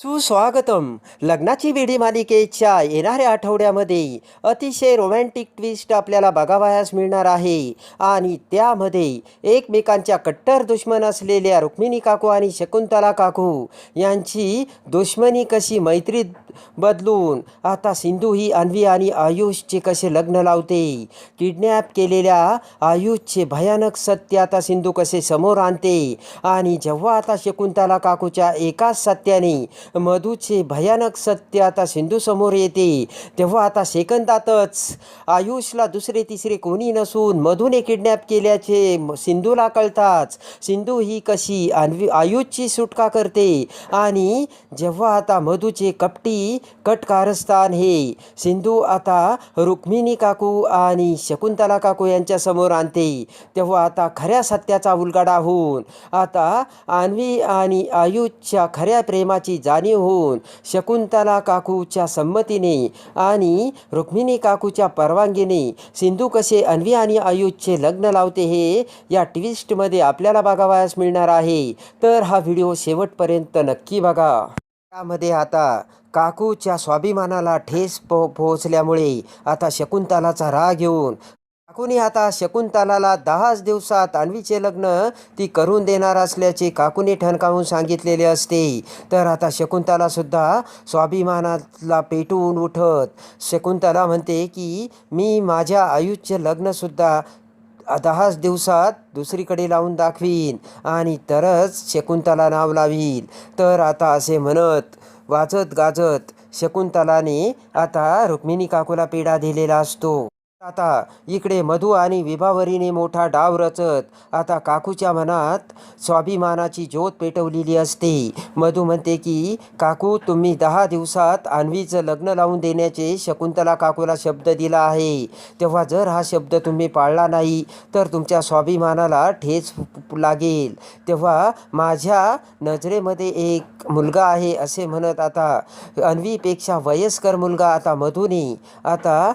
सुस्वागतम. लग्नाची वेडी मालिकेच्या येणाऱ्या आठवड्यामध्ये अतिशय रोमॅन्टिक ट्विस्ट आपल्याला बघावयास मिळणार आहे. आणि त्यामध्ये एकमेकांच्या कट्टर दुश्मन असलेल्या रुक्मिणी काकू आणि शकुंतला काकू यांची दुश्मनी कशी मैत्रीत बदलून आता सिंधू ही अन्वी आणि आयुषचे कसे लग्न लावते? किडनॅप केलेल्या आयुषचे भयानक सत्य आता सिंधू कसे समोर आणते? आणि जेव्हा आता शकुंतला काकूच्या एकाच सत्याने मधूचे भयानक सत्य आता सिंधू समोर येते. तेव्हा आता सेकंदातच आयुषला दुसरे तिसरे कोणी नसून मधूने किडनॅप केल्याचे सिंधूला कळताच सिंधू ही कशी अन्वी आयुषची सुटका करते. आणि जेव्हा आता मधूचे कपटी कट कारस्थान हे सिंधू आता रुक्मिणी काकू आणि शकुंतला काकू यांच्या समोर आणते. तेव्हा आता खऱ्या सत्याचा उलगडा होऊन आता अन्वी आणि आयुषच्या खऱ्या प्रेमाची जाणीव होऊन शकुंतला काकूच्या संमतीने आणि रुक्मिणी काकूच्या परवानगीने सिंधू कसे अन्वी आणि आयुषचे लग्न लावते हे या ट्विस्टमध्ये आपल्याला बघावयास मिळणार आहे. तर हा व्हिडिओ शेवटपर्यंत नक्की बघा. त्यामध्ये आता काकूच्या स्वाभिमानाला ठेस पो पोहोचल्यामुळे आता शकुंतलाचा राग येऊन काकूनी आता शकुंतलाला दहाच दिवसात अन्वीचे लग्न ती करून देणार असल्याचे काकूने ठणकावून सांगितलेले असते. तर आता शकुंतलासुद्धा स्वाभिमानातला स्वाभिमानाला पेटून उठत. शकुंतला म्हणते की मी माझ्या आयुष्य लग्नसुद्धा दहाच दिवसात दुसरीकडे लावून दाखवीन आणि तरच शकुंतला नाव लावीन. तर आता असे म्हणत वाजत गाजत शकुंतलाने आता रुक्मिणी काकूला पेढा दिलेला असतो. आता इकडे मधू आणि विभावरीने मोठा डाव रचत आता काकूच्या मनात स्वाभिमानाची ज्योत पेटवलेली असते. मधू म्हणते की काकू तुम्ही दहा दिवसात अन्वीचं लग्न लावून देण्याचे शकुंतला काकूला शब्द दिला आहे. तेव्हा जर हा शब्द तुम्ही पाळला नाही तर तुमच्या स्वाभिमानाला ठेच लागेल. तेव्हा माझ्या नजरेमध्ये एक मुलगा आहे असे म्हणत आता अन्वीपेक्षा वयस्कर मुलगा आता मधूने. आता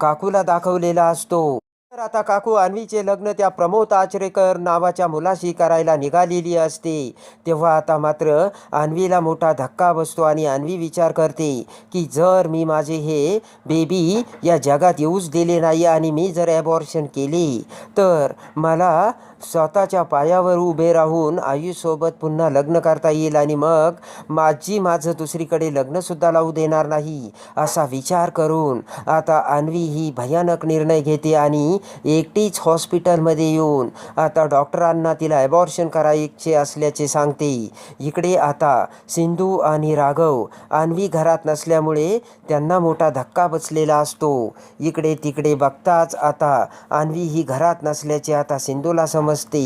काकूला दाखवलेला असतो. तर आता काकू अन्वीचे लग्न त्या प्रमोद आचरेकर नावाच्या मुलाशी करायला निघालेली असते. तेव्हा आता मात्र अन्वीला मोठा धक्का बसतो आणि अन्वी विचार करते की जर मी माझे हे बेबी या जगात येऊच दिले नाही आणि मी जर ॲबॉर्शन केले तर मला स्वतःच्या पायावर उभे राहून आयुषसोबत पुन्हा लग्न करता येईल आणि मग माझी माझं दुसरीकडे लग्नसुद्धा लावू देणार नाही असा विचार करून आता अन्वी ही भयानक निर्णय घेते आणि एकटीच हॉस्पिटलमध्ये येऊन आता डॉक्टरांना तिला ॲबॉर्शन करायचे असल्याचे सांगते. इकडे आता सिंधू आणि राघव आणवी घरात नसल्यामुळे त्यांना मोठा धक्का बसलेला असतो. इकडे तिकडे बघताच आता आणवी ही घरात नसल्याचे आता सिंधूला समजते.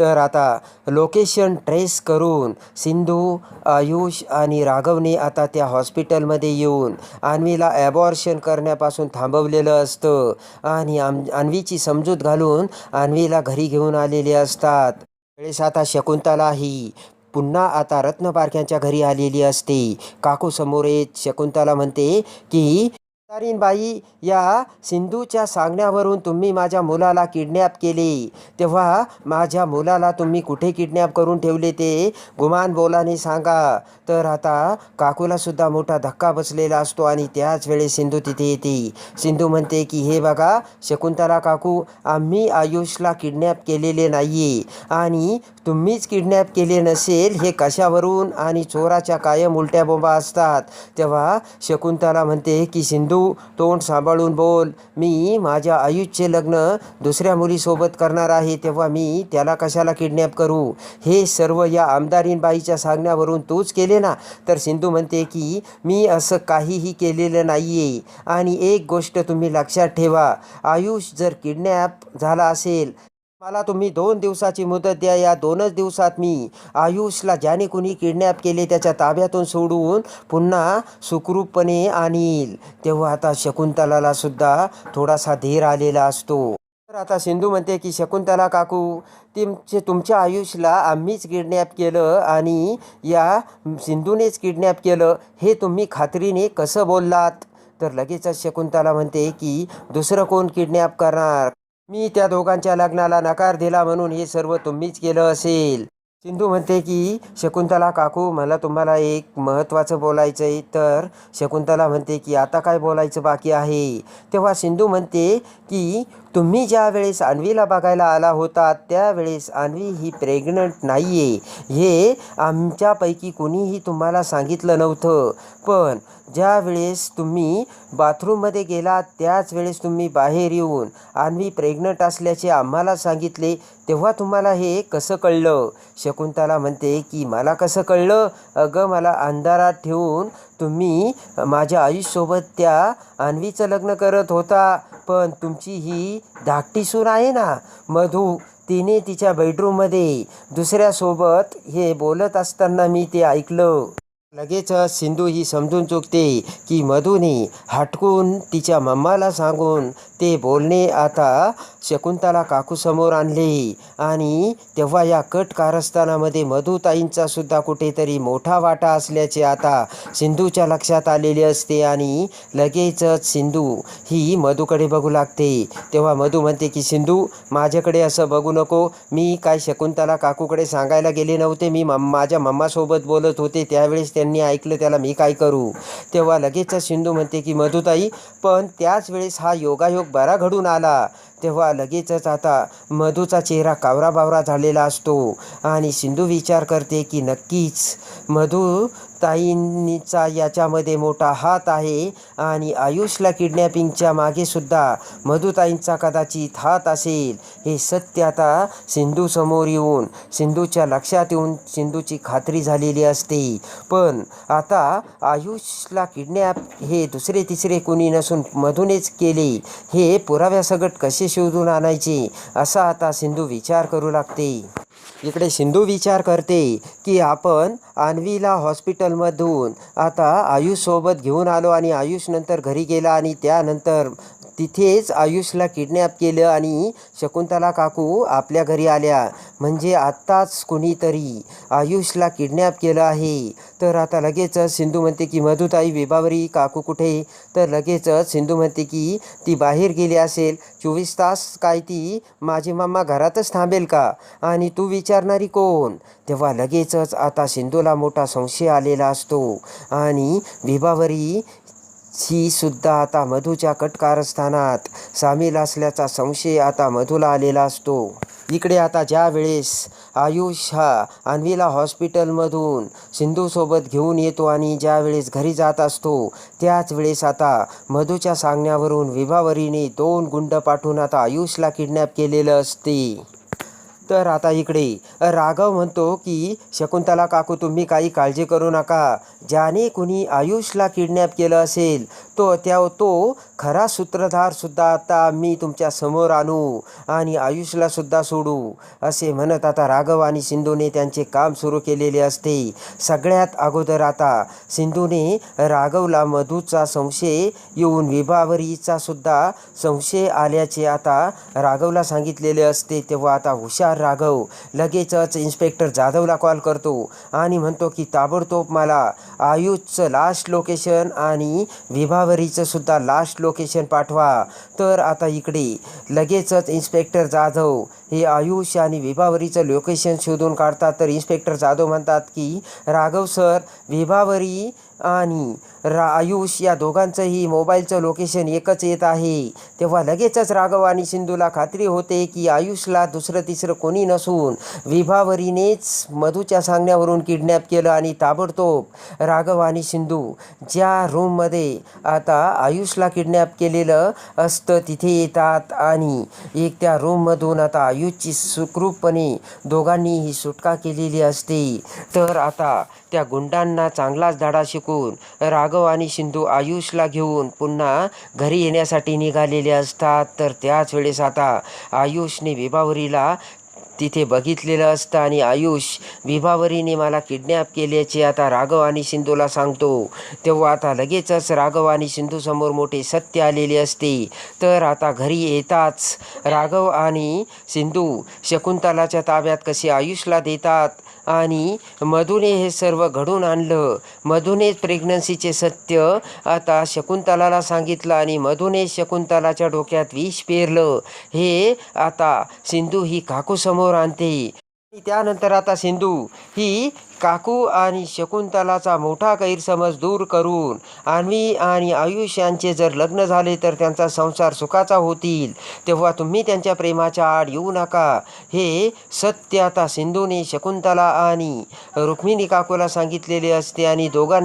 तर आता लोकेशन ट्रेस करून सिंधू आयुष आणि राघवने आता त्या हॉस्पिटलमध्ये येऊन अन्वीला ॲबॉर्शन करण्यापासून थांबवलेलं असतं. आणि आम अन्वीची समजूत घालून अन्वीला घरी घेऊन आलेले असतात. वेळेस आता शकुंतला ही पुन्हा आता रत्नपारख्यांच्या घरी आलेली असते. काकू समोर येत शकुंतला म्हणते की बाई या सिंधूच्या सांगण्यावरून तुम्ही माझ्या मुलाला किडनॅप केले. तेव्हा माझ्या मुलाला तुम्ही कुठे किडनॅप करून ठेवले ते गुमान बोलाने सांगा. तर आता काकूलासुद्धा मोठा धक्का बसलेला असतो आणि त्याच वेळेस सिंधू तिथे येते. सिंधू म्हणते की हे बघा शकुंतला काकू आम्ही आयुषला किडनॅप केलेले नाही आहे आणि तुम्हीच किडनॅप केले नसेल हे कशावरून आणि चोराच्या कायम उलट्या बोंबा असतात. तेव्हा शकुंतला म्हणते की सिंधू तोंड सांभाळून बोल. मी माझ्या आयुषचे लग्न दुसऱ्या मुलीसोबत करणार आहे. तेव्हा मी त्याला कशाला किडनॅप करू? हे सर्व या आमदारीनबाईच्या सांगण्यावरून तूच केले ना? तर सिंधू म्हणते की मी असं काहीही केलेलं नाही आहे आणि एक गोष्ट तुम्ही लक्षात ठेवा. आयुष जर किडनॅप झाला असेल मला तुम्ही दोन दिवसाची मुदत द्या. या दोनच दिवसात मी आयुषला ज्याने कुणी किडनॅप केले त्याच्या ताब्यातून सोडून पुन्हा सुखरूपपणे आणील. तेव्हा आता शकुंतलाला सुद्धा थोडासा धीर आलेला असतो. तर आता सिंधू म्हणते की शकुंतला काकू तुमचे तुमच्या आयुषला आम्हीच किडनॅप केलं आणि या सिंधूनेच किडनॅप केलं. हे तुम्ही खात्रीने कसं बोललात? तर लगेचच शकुंतला म्हणते की दुसरं कोण किडनॅप करणार? मी त्या दोघांच्या लग्नाला नकार दिला म्हणून हे सर्व तुम्हीच केलं असेल. सिंधू म्हणते की शकुंतला काकू मला तुम्हाला एक महत्त्वाचं बोलायचं आहे तर शकुंतला म्हणते की आता काय बोलायचं बाकी आहे? तेव्हा सिंधू म्हणते की तुम्ही ज्यावेळेस अन्वीला बघायला आला होता त्यावेळेस अन्वी ही प्रेग्नंट नाही आहे हे आमच्यापैकी कुणीही तुम्हाला सांगितलं नव्हतं. पण ज्यावेळेस तुम्ही बाथरूममध्ये गेला त्याच वेळेस तुम्ही बाहेर येऊन अन्वी प्रेग्नंट असल्याचे आम्हाला सांगितले तेव्हा तुम्हाला हे कसं कळलं? शकुंतला म्हणते की मला कसं कळलं? अगं मला अंधारात ठेवून तुम्ही माझ्या आईसोबत त्या अन्वीचं लग्न करत होता. पण तुमची ही धाकटी सून आहे ना मधू तिने तिच्या बेडरूममध्ये दुसऱ्यासोबत हे बोलत असताना मी ते ऐकलं. लगेचच सिंधू ही समजून चुकते की मधूने हटकून तिच्या मम्माला सांगून ते बोलणे आता शकुंतला काकूसमोर आणले. आणि तेव्हा या कट कारस्थानामध्ये मधुताईंचा सुद्धा कुठेतरी मोठा वाटा असल्याचे आता सिंधूच्या लक्षात आलेले असते आणि लगेचच सिंधू ही मधूकडे बघू लागते. तेव्हा मधू म्हणते की सिंधू माझ्याकडे असं बघू नको. मी काय शकुंतला काकूकडे सांगायला गेले नव्हते. मी मम माझ्या मम्मासोबत बोलत होते. त्यावेळेस त्यांनी ऐकलं त्याला मी काय करू? तेव्हा लगेचच सिंधू म्हणते की मधुताई पण त्याच वेळेस हा योगायोग बरा घडून आला. तेव्हा लगेचच आता मधूचा चेहरा कावरा बावरा झालेला असतो. आणि सिंधू विचार करते की नक्कीच मधू ताईंचा याच्यामध्ये मोठा हात आहे आणि आयुषला किडनॅपिंगच्या मागेसुद्धा मधुताईंचा कदाचित हात असेल. हे सत्य आता सिंधू समोर येऊन सिंधूच्या लक्षात येऊन सिंधूची खात्री झालेली असते. पण आता आयुषला किडनॅप हे दुसरे तिसरे कोणी नसून मधूनच केले. हे पुराव्यासकट कसे शोधून आणायचे? असा आता सिंधू विचार करू लागते. इकडे सिंधू विचार करते की आपण अन्वीला हॉस्पिटलमधून आता आयुषसोबत घेऊन आलो आणि आयुष नंतर घरी गेला आणि त्यानंतर तिथेच आयुषला किडनॅप केलं आणि शकुंतला काकू आपल्या घरी आल्या. म्हणजे आत्ताच कुणीतरी आयुषला किडनॅप केलं आहे. तर आता लगेचच सिंधू म्हणते की मधुताई विभावरी काकू कुठे? तर लगेचच सिंधू म्हणते की ती बाहेर गेली असेल. चोवीस तास काय ती माझी मम्मा घरातच थांबेल का? आणि तू विचारणारी कोण? तेव्हा लगेचच आता सिंधूला मोठा संशय आलेला असतो. आणि विभावरी ही सुद्धा आता मधूच्या कटकारस्थानात सामील असल्याचा संशय आता मधूला आलेला असतो. इकडे आता ज्या वेळेस आयुष हा अन्वीला हॉस्पिटलमधून सिंधूसोबत घेऊन येतो आणि ज्या वेळेस घरी जात असतो त्याच वेळेस आता मधूच्या सांगण्यावरून विभावरीने दोन गुंड पाठवून आता आयुषला किडनॅप केलेलं असते. तर आता इकडे. राघव म्हणतो की शकुंतला काकू तुम्ही काही काळजी करू नका. ज्याने कुणी आयुषला किडनॅप केलं असेल तो त्या तो खरा सूत्रधारसुद्धा आता मी तुमच्यासमोर आणू आणि आयुषलासुद्धा सोडू असे म्हणत आता राघव आणि सिंधूने त्यांचे काम सुरू केलेले असते. सगळ्यात अगोदर आता सिंधूने राघवला मधूचा संशय येऊन विभावरीचा सुद्धा संशय आल्याचे आता राघवला सांगितलेले असते. तेव्हा आता हुशार राघव. लगेचच इन्स्पेक्टर जाधवला कॉल करतो आणि म्हणतो की ताबडतोब मला आयुषचं लास्ट लोकेशन आणि विभावरीचं सुद्धा लास्ट लोकेशन पाठवा. तर आता इकडे. लगेचच इन्स्पेक्टर जाधव हे आयुष आणि विभावरीचं लोकेशन शोधून काढतात. तर इन्स्पेक्टर जाधव म्हणतात की राघव सर विभावरी आणि रा आयुष या दोघांचंही मोबाईलचं लोकेशन एकच येत आहे. तेव्हा लगेचच राघव आणि सिंधूला खात्री होते की आयुषला दुसरं तिसरं कोणी नसून विभावरीनेच मधूच्या सांगण्यावरून किडनॅप केलं आणि ताबडतोब राघव आणि सिंधू ज्या रूममध्ये आता आयुषला किडनॅप केलेलं असतं तिथे येतात आणि एक त्या रूममधून आता आयुष सुखरूपपणे दोघांनी ही सुटका केलेली असते. तर आता त्या गुंडांना चांगलाच धडा शिकून राघव आणि सिंधू आयुषला घेऊन पुन्हा घरी येण्यासाठी निघालेले असतात. तर त्याच वेळेस आता आयुषने विभावरीला तिथे बघितलेलं असतं आणि आयुष विभावरीने मला किडनॅप केल्याचे आता राघव आणि सिंधूला सांगतो. तेव्हा आता लगेचच राघव आणि सिंधूसमोर मोठे सत्य आलेले असते. तर आता घरी येताच राघव आणि सिंधू शकुंतलाच्या ताब्यात कसे आयुषला देतात? आणि मधुने हे सर्व घडून आणलं. मधूनेच प्रेग्नन्सीचे सत्य आता शकुंतलाला सांगितलं आणि मधूने शकुंतलाच्या डोक्यात विष पेरलं. हे आता सिंधू ही काकूसमोर आणते. त्यानंतर आता सिंधू ही काकू आणि शकुंतलाचा मोठा गैरसमज दूर करून अन्वी आणि आयुष यांचे जर लग्न झाले तर त्यांचा संसार सुखाचा होतील. तेव्हा तुम्ही त्यांच्या प्रेमाच्या आड येऊ नका. हे सत्य आता सिंधूने शकुंतला आणि रुक्मिणी काकूला सांगितलेले असते आणि दोघां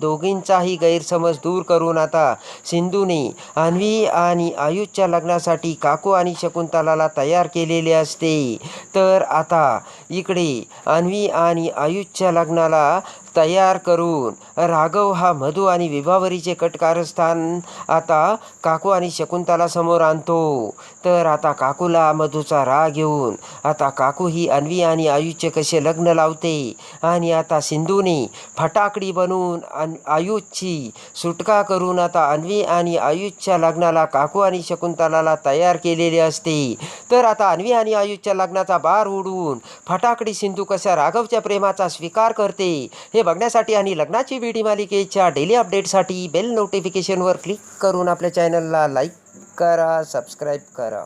दोघींचाही गैरसमज दूर करून आता सिंधूने अन्वी आणि आयुषच्या लग्नासाठी काकू आणि शकुंतलाला तयार केलेले असते. तर आता इकडे अन्वी आणि आयुषच्या लग्नाला तयार करून. राघव हा मधू आणि विभावरीचे कटकारस्थान आता काकू आणि शकुंतला समोर आणतो. तर आता काकूला मधूचा राग घेऊन आता काकू ही अन्वी आणि आयुषचे कसे लग्न लावते आणि आता सिंधूने फटाकडी बनवून अन आयुषची सुटका करून आता अन्वी आणि आयुषच्या लग्नाला काकू आणि शकुंतलाला तयार केलेले असते. तर आता अन्वी आणि आयुषच्या लग्नाचा बार उडून फटाकडी सिंधू कशा राघवच्या प्रेमाचा स्वीकार करते हे बघण्यासाठी आणि लग्नाची व्हिडी मालिकेच्या डेली अपडेटसाठी बेल नोटिफिकेशनवर क्लिक करून आपल्या चॅनलला लाईक करा सबस्क्राईब करा.